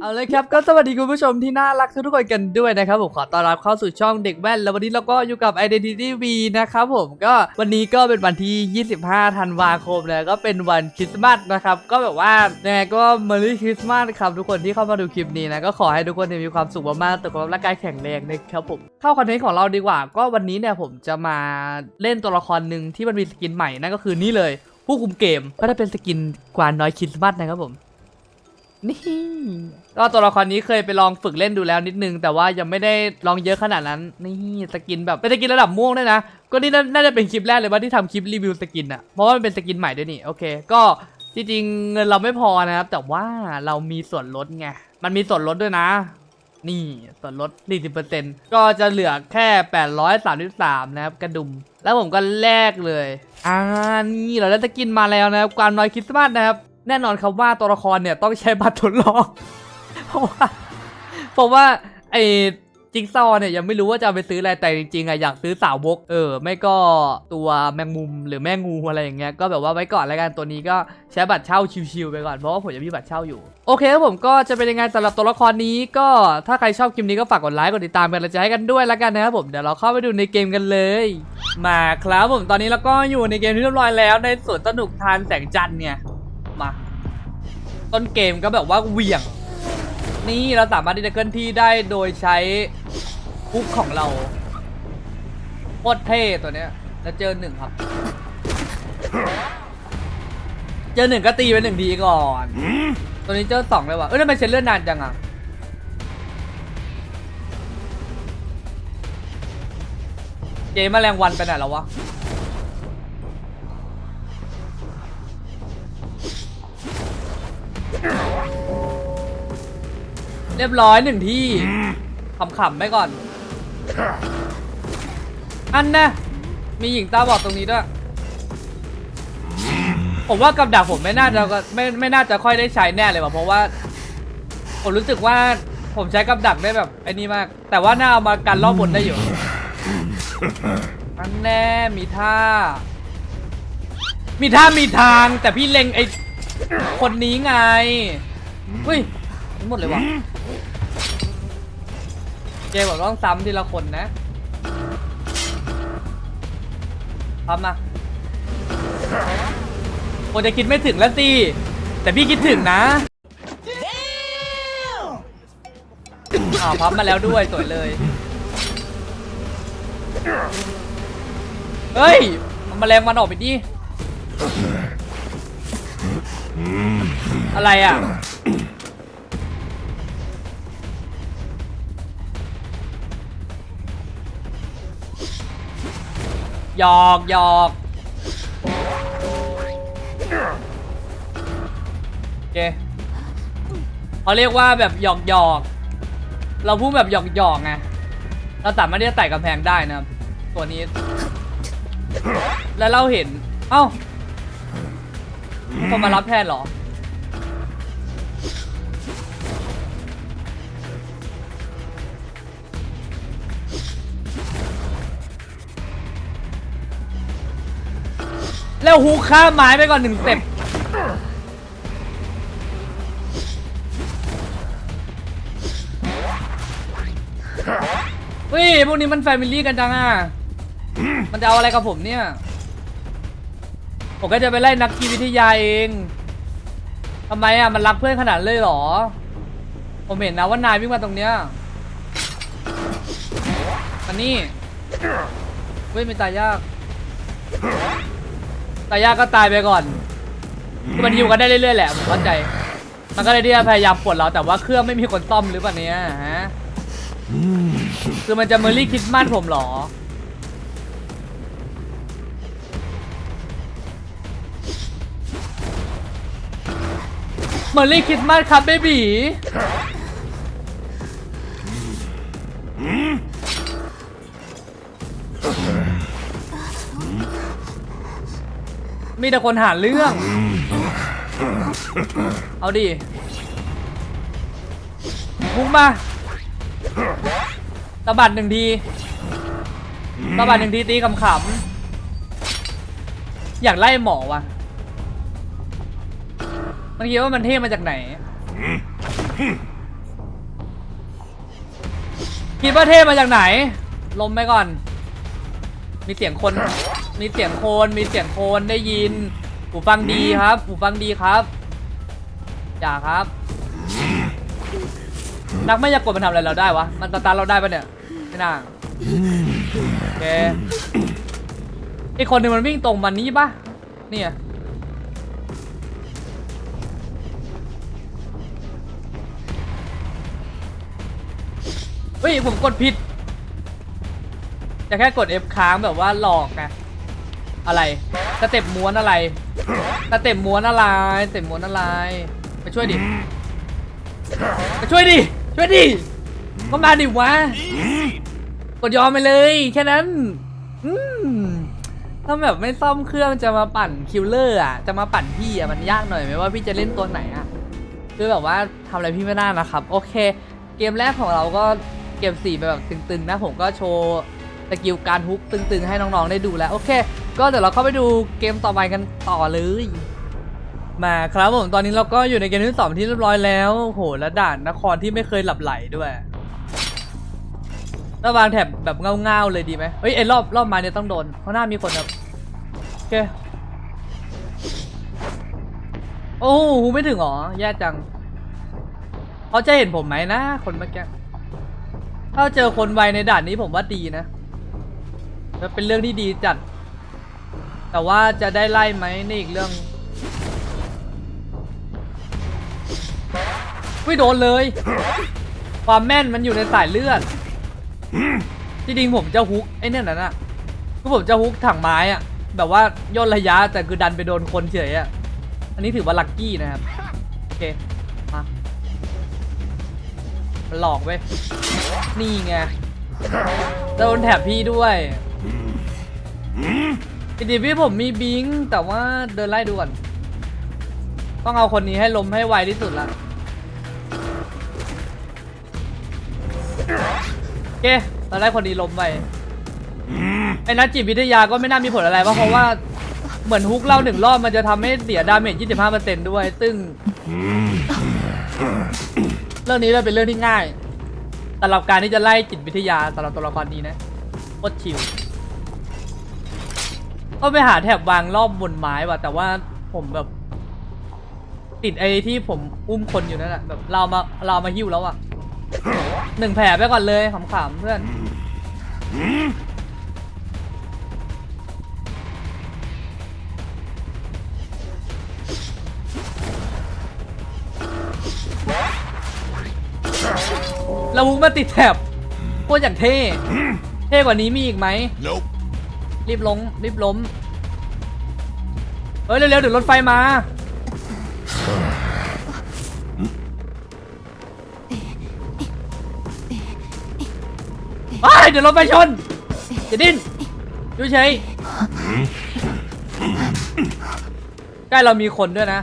เอาเลยครับก็สวัสดีคุณผู้ชมที่น่ารักทุกๆคนกันด้วยนะครับผมขอต้อนรับเข้าสู่ช่องเด็กแว่น แล้ววันนี้เราก็อยู่กับ Identity V นะครับผมก็วันนี้ก็เป็นวันที่ 25 ธันวาคมแล้วก็เป็นวันคริสต์มาสนะครับก็แบบว่ายังไงก็ Merry Christmas ครับทุกคนที่เข้ามาดูคลิปนี้นะก็ขอให้ทุกคนมีความสุขมากๆสุขภาพร่างกายแข็งแรงนะครับผมเข้าคอนเทนต์ของเราดีกว่า ก็วันนี้เนี่ยผมจะมาเล่นตัวละครหนึ่งที่มันมีสกินใหม่นั่นก็คือนี่เลยผู้คุมเกมก็ได้เป็นสกินกวานน้อยคริสต์มาสนะครับผม นี่ก็ตัวละครนี้เคยไปลองฝึกเล่นดูแล้วนิดนึง แต่ว่ายังไม่ได้ลองเยอะขนาดนั้น นี่สกินแบบเป็นสกินระดับม่วงด้วยนะ ก็นี่น่าจะเป็นคลิปแรกเลยว่าที่ทำคลิปรีวิวสกินอะเพราะว่ามันเป็นสกินใหม่ด้วยนี่ โอเค ก็จริงๆเงินเราไม่พอนะครับ แต่ว่าเรามีส่วนลดไง มันมีส่วนลดด้วยนะ นี่ส่วนลด 40%ก็จะเหลือแค่ 833 นะครับ กระดุม แล้วผมก็แลกเลย อ่า นี่เราได้สกินมาแล้วนะครับ ความน้อยคริสต์มาสนะครับ แน่นอนครับว่าตัวละครเนี่ยต้องใช้บัตรทดลอง เพราะว่าเพราะว่าไอจิ๊กซอว์เนี่ยยังไม่รู้ว่าจะไปซื้ออะไรแต่จริงๆอะอยากซื้อสาวบกเออ ไม่ก็ตัวแมงมุมหรือแมงงูอะไรอย่างเงี้ยก็แบบว่าไว้ก่อนแล้วกันตัวนี้ก็ใช้บัตรเช่าชิวๆไปก่อนเพราะว่าผมยังมีบัตรเช่าอยู่ โอเคครับผมก็จะเป็นยังไงสำหรับตัวละครนี้ก็ถ้าใครชอบคลิปนี้ก็ฝากกดไลค์กดติดตามเป็นกำลังใจให้กันด้วยแล้วกันนะครับผมเดี๋ยวเราเข้าไปดูในเกมกันเลย มาครับผมตอนนี้เราก็อยู่ในเกมที่เรียบร้อยแล้วในสวนสนุกทานแสงจันทร์เนี่ย ต้นเกมก็แบบว่าเหวี่ยง นี่เราสามารถที่จะเคลื่อนที่ได้โดยใช้คุกของเราโคตรเท่ตัวเนี้ยแล้วเจอหนึ่งครับ เจอหนึ่งก็ตีไปหนึ่งทีก่อน ตัวนี้เจอสองเลยว่ะเอ้ยทำไมเชนเลื่อนนานจังอะเกมแมลงวันไปไหนแล้ววะ เรียบร้อยหนึ่งที่ขำๆไปก่อน อันนะมีหญิงตาบอดตรงนี้ด้วย ผมว่ากับดักผมไม่น่าจะไม่ไม่น่าจะค่อยได้ใช้แน่เลยว่ะเพราะว่า ผมรู้สึกว่าผมใช้กับดักได้แบบไอ้นี่มาก แต่ว่าน่าเอามากันรอบบนได้อยู่อันแน่มีท่า มีท่ามีทาง แต่พี่เล็งไอ้คนนี้ไงเฮ้ยหมดเลยว่ะ กมบอกต้องซ้ำทีละคนนะทำมาโอจะคิดไม่ถึงแล้วสิแต่พี่คิดถึงนะอ้าวพับมาแล้วด้วยสวยเลย เฮ้ยมันแมลงวันออกไปดิ อะไรอะ หยอกหยอกโอเคเขาเรียกว่าแบบหยอกหยอกเราพูดแบบหยอกหยอกไงเราสามารถที่จะไต่กำแพงได้นะครับตัวนี้ แล้วเราเห็น เอ้าคนมารับแทนเหรอ แล้วฮูข้ามไม้ไปก่อนหนึ่งสเต็ปเฮ้ยพวกนี้มันแฟมิลี่กันจังอะ มันจะเอาอะไรกับผมเนี่ย ผมก็จะไปไล่นักกีวิทยาเองทำไมอะ มันรักเพื่อนขนาดเลยเหรอ ผมเห็นนะว่านายวิ่งมาตรงเนี้ยอันนี้เฮ้ยไม่ตายยาก ตายากก็ตายไปก่อนคือมันอยู่กันได้เรื่อยๆแหละผมเข้าใจ มันก็เลยที่จะพยายามปลดเราแต่ว่าเครื่องไม่มีคนซ่อมหรือเปล่าเนี้ยฮะ คือมันจะเมอรี่คริสต์มาสผมเหรอ เมอรี่คริสต์มาสครับเบบี มีแต่คนหาเรื่อง เอาดิบุกมาตะบัดหนึ่งทีตะบัดหนึ่งทีตีขำๆ อยากไล่หมอวะมันคิดว่ามันเท่มาจากไหน คิดว่าเท่มาจากไหน ลมไปก่อน มีเสียงคน มีเสียงโคน มีเสียงโคนได้ยิน หูฟังดีครับหูฟังดีครับอย่าครับ นักไม่อยากลมันทำอะไรเราได้วะ มันตาร์ทเราได้ปะเนี่ย ไม่น่าโอเคอีกคนหนึ่งมันวิ่งตรงมันนี้ปะเนี่ยเฮ้ยผมกดผิด จะแค่กด F ค้างแบบว่าหลอกไงอะไรสเต็ปม้วนอะไรสเต็ปม้วนอะไรสเต็ปม้วนอะไรมาช่วยดิมาช่วยดิช่วยดิก็มาดิวะกดยอมไปเลยแค่นั้นอืมถ้าแบบไม่ซ่อมเครื่องจะมาปั่นคิลเลอร์อะจะมาปั่นพี่อะมันยากหน่อยไหมว่าพี่จะเล่นตัวไหนอะคือแบบว่าทำอะไรพี่ไม่ได้นะครับ โอเค เกมแรกของเราก็เกมสี่ไปแบบตึงๆนะผมก็โชว์ สกิลการฮุกตึงๆ ให้น้องๆ ได้ดูแล้ว โอเค ก็เดี๋ยวเราเข้าไปดูเกมต่อไปกันต่อเลย มาครับผม ตอนนี้เราก็อยู่ในเกมที่สองที่เรียบร้อยแล้วโหและด่านนครที่ไม่เคยหลับไหลด้วยแล้วางแถบแบบเงาๆเลยดีไหมเฮ้ยไอ้รอบรอบมาเนี่ยต้องโดนเพราะหน้ามีคนครับโอเคโอ้โหไม่ถึงหรอแย่จังเขาจะเห็นผมไหมนะ คนเมื่อกี้ถ้าเจอคนไวในด่านนี้ผมว่าดีนะ จะเป็นเรื่องที่ดีจัด แต่ว่าจะได้ไล่ไหมนี่อีกเรื่องไม่โดนเลย ความแม่นมันอยู่ในสายเลือดที่จริงผมจะฮุกไอ้เนี่ยนั่นน่ะก็ผมจะฮุกถังไม้อะแบบว่าย่นระยะแต่คือดันไปโดนคนเฉยอะอันนี้ถือว่าลัคกี้นะครับ โอเค มาหลอกเว้ยนี่ไงโดนแถบพี่ด้วย จริงๆพี่ผมมีบิงแต่ว่าเดินไล่ดูก่อน ต้องเอาคนนี้ให้ล้มให้ไวที่สุดละโอเคเราได้คนนี้ล้มไปไอ้นัดจิตวิทยาก็ไม่น่ามีผลอะไรเพราะเพราะว่าเหมือนฮุกเล่าหนึ่งรอบมันจะทำให้เสียดาเมจ 25%ด้วย ซึ่ง เรื่องนี้เลยเป็นเรื่องที่ง่ายสำหรับการที่จะไล่จิตวิทยาสำหรับตัวละครนี้นะโคตรชิว ก็ไปหาแถบวางรอบบนไม้ว่ะแต่ว่าผมแบบ ติดไอ้ที่ผมอุ้มคนอยู่นั่นแหละแบบเรามาเรามาหิ้วแล้วอะหนึ่งแผลไปก่อนเลยขำๆเพื่อนเรามุกมาติดแถบโคตรอย่างเท่ เท่กว่านี้มีอีกไหม Nope. รีบลงรีบล้มเฮ้ยเร็วๆเดี๋ยวรถไฟมาไปเดี๋ยวรถไฟชนจะดิ้นอยู่เฉยใกล้เรามีคนด้วยนะ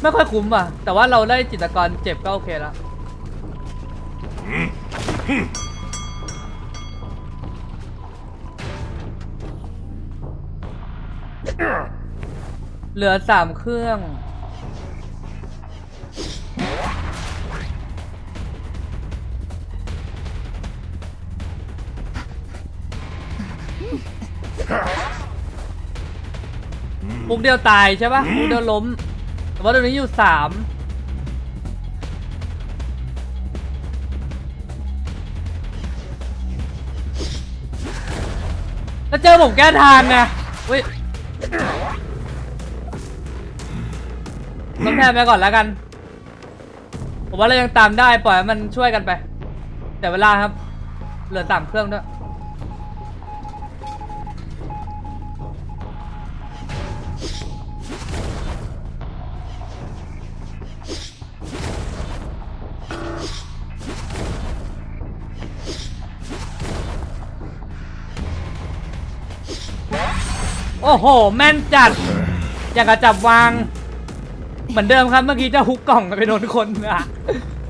ไม่ค่อยคุ้มอะ แต่ว่าเราได้จิตรกรเจ็บก็โอเคแล้ว เหลือสามเครื่อง มุกเดียวตายใช่ปะมุกเดียวล้ม แต่ว่าตรงนี้อยู่สามแล้วเจอผมแก้ทางไงเว้ย ต้องแทนไปก่อนแล้วกัน ผมว่าเรายังตามได้ปล่อยให้มันช่วยกันไป แต่เวลาครับ เหลือสามเครื่องด้วย อ้โห แม่นจัด อยากจะจับวาง เหมือนเดิมครับเมื่อกี้จะฮุกกล่องไปโดนคนอะ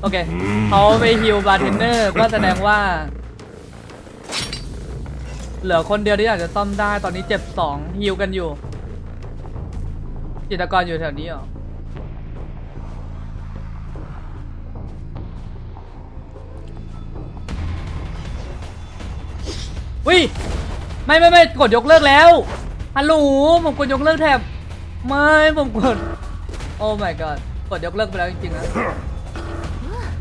โอเคเขาไปฮิวบาร์เทนเนอร์ก็แสดงว่า เหลือคนเดียวที่อาจจะซ่อมได้ตอนนี้เจ็บสองฮิวกันอยู่ จิตรกรอยู่แถวนี้หรอโอุ้ยไม่ไม่ไม่กดยกเลิกแล้ว ฮัลโหลผมกดยกเลิกแถบไม่ผมกด โอ้ my god กดยกเลิกไปแล้วจริงๆนะ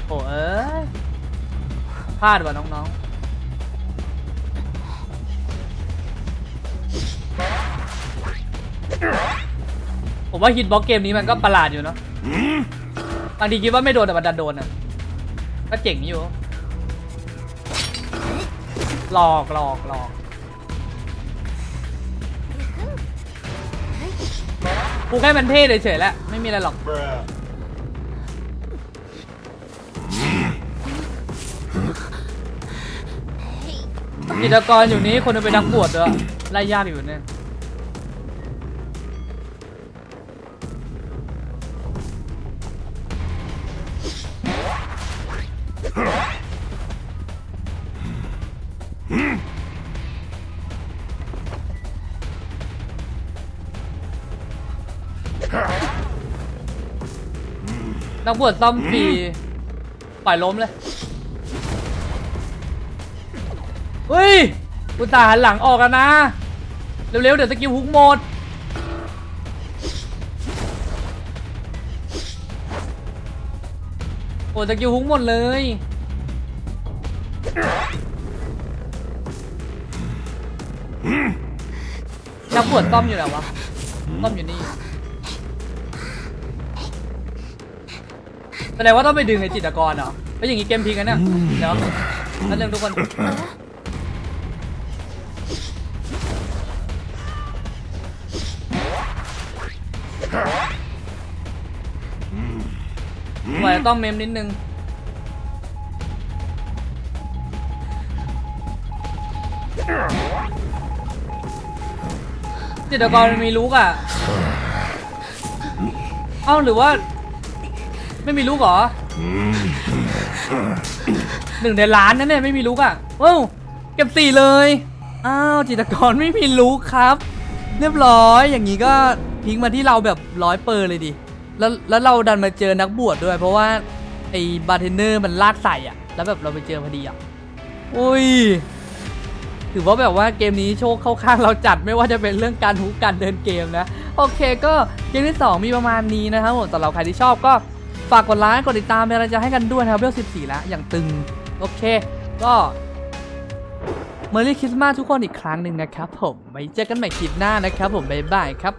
โอ้เอ้ยพลาดว่ะน้องๆ ผมว่าฮิตบ็อกเกมนี้มันก็ประหลาดอยู่เนาะบางทีคิดว่าไม่โดนแต่มันดันโดนอะก็เจ๋งอยู่หลอกหลอกหลอก กูแค่มันเท่เฉยๆแหละไม่มีอะไรหรอก กิจกรอยู่นี้คนหนึงเป็นนักบวชด้วยไล่ยากอยู่เนี่ย นักบวชซ่อมฟรีปล่อยล้มเลย เฮ้ยกูตาหันหลังออกกันนะ เร็วๆ เดี๋ยวสกิลฮุกหมด โอ้สกิลฮุกหมดเลยนักบวชต้อมอยู่ไหนวะ ต้อมอยู่นี่ แสดงว่าต้องไปดึงไอ้จิตรกรเหรอแล้วอย่างงี้เกมพลิงกันเนี่ยเดี๋ยวนั่นเรื่องทุกคนไหวต้องเมมนิดนึง จิตรกรมันมีลูกอะ เอ้าหรือว่า ไม่มีลูกเหรอหนึ่งในล้านนั่นเนี่ยไม่มีลูกอะเอ้าเก็บสี่เลย อ้าวจิตรกรไม่มีลูกครับ เรียบร้อยอย่างนี้ก็พลิกมาที่เราแบบร้อยเปอร์เลยดิ แล้วแล้วเราดันมาเจอนักบวชด้วย เพราะว่าไอ้บาร์เทนเนอร์มันลากใส่อะ แล้วแบบเราไปเจอพอดีอะอุ้ยถือว่าแบบว่าเกมนี้โชคเข้าข้างเราจัดไม่ว่าจะเป็นเรื่องการฮุกการเดินเกมนะ โอเคก็เกมที่ 2 มีประมาณนี้นะครับผมสำหรับใครที่ชอบก็ ฝากกดไลค์กดติดตามเป็นกำลังใจให้กันด้วยนะครับเรื่อง14 แล้ว อย่างตึง โอเค ก็เมอร์รี่คริสต์มาสทุกคนอีกครั้งหนึ่งนะครับผมไว้เจอกันใหม่คลิปหน้านะครับผมบ๊ายบายครับ